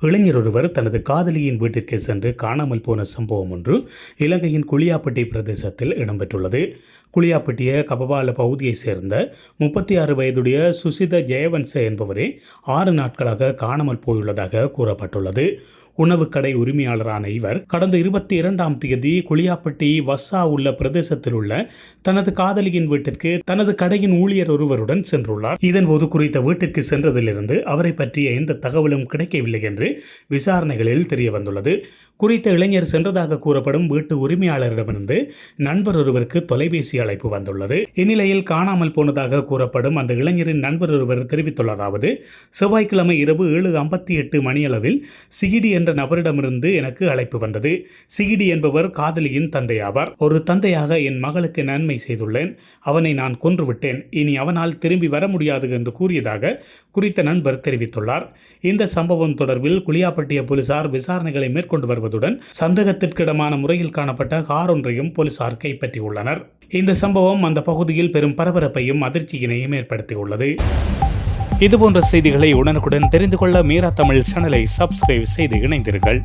இளைஞர் ஒருவர் தனது காதலியின் வீட்டிற்கு சென்று காணாமல் போன சம்பவம் ஒன்று இலங்கையின் குளியாப்பட்டி பிரதேசத்தில் இடம்பெற்றுள்ளது. குளியாப்பட்டிய கபபால பகுதியைச் சேர்ந்த முப்பத்தி ஆறு வயதுடைய சுசித ஜெயவன்ச என்பவரே ஆறு நாட்களாக காணாமல் போயுள்ளதாக கூறப்பட்டுள்ளது. உணவுக் கடை உரிமையாளரான இவர் கடந்த இருபத்தி இரண்டாம் தேதி குளியாப்பட்டி வஸ்ஸா உள்ள பிரதேசத்தில் உள்ள தனது காதலியின் வீட்டிற்கு தனது கடையின் ஊழியர் ஒருவருடன் சென்றுள்ளார். இதன்போது குறித்த வீட்டிற்கு சென்றதிலிருந்து அவரை பற்றிய எந்த தகவலும் கிடைக்கவில்லை என்று என்று விசாரணைகளில் தெரிய வந்துள்ளது குறித்த இளைஞர் சென்றதாக கூறப்படும் வீட்டு உரிமையாளரிடமிருந்து நண்பர் ஒருவருக்கு தொலைபேசி அழைப்பு வந்துள்ளது. இந்நிலையில் காணாமல் போனதாக கூறப்படும் அந்த இளைஞரின் நண்பர் ஒருவர் தெரிவித்துள்ளதாவது செவ்வாய்க்கிழமை இரவு ஏழு ஐம்பத்தி எட்டு மணியளவில் சிகிடி என்ற நபரிடமிருந்து எனக்கு அழைப்பு வந்தது. சிகிடி என்பவர் காதலியின் தந்தையாவார். ஒரு தந்தையாக என் மகளுக்கு நன்மை செய்துள்ளேன். அவனை நான் கொன்றுவிட்டேன். இனி அவனால் திரும்பி வர முடியாது என்று கூறியதாக குறித்த நண்பர் தெரிவித்துள்ளார். இந்த சம்பவம் தொடர்பில் குளியாப்பட்டிய போலீசார் விசாரணைகளை மேற்கொண்டு வருவதுடன் சந்தேகத்திற்கிடமான முறையில் காணப்பட்ட கார் ஒன்றையும் போலீசார் கைப்பற்றியுள்ளனர். இந்த சம்பவம் அந்த பகுதியில் பெரும் பரபரப்பையும் அதிர்ச்சியினையும் ஏற்படுத்தியுள்ளது. இதுபோன்ற செய்திகளை உடனுக்குடன் தெரிந்து கொள்ள மீரா தமிழ் சேனலை சப்ஸ்கிரைப் செய்து இணைந்தீர்கள்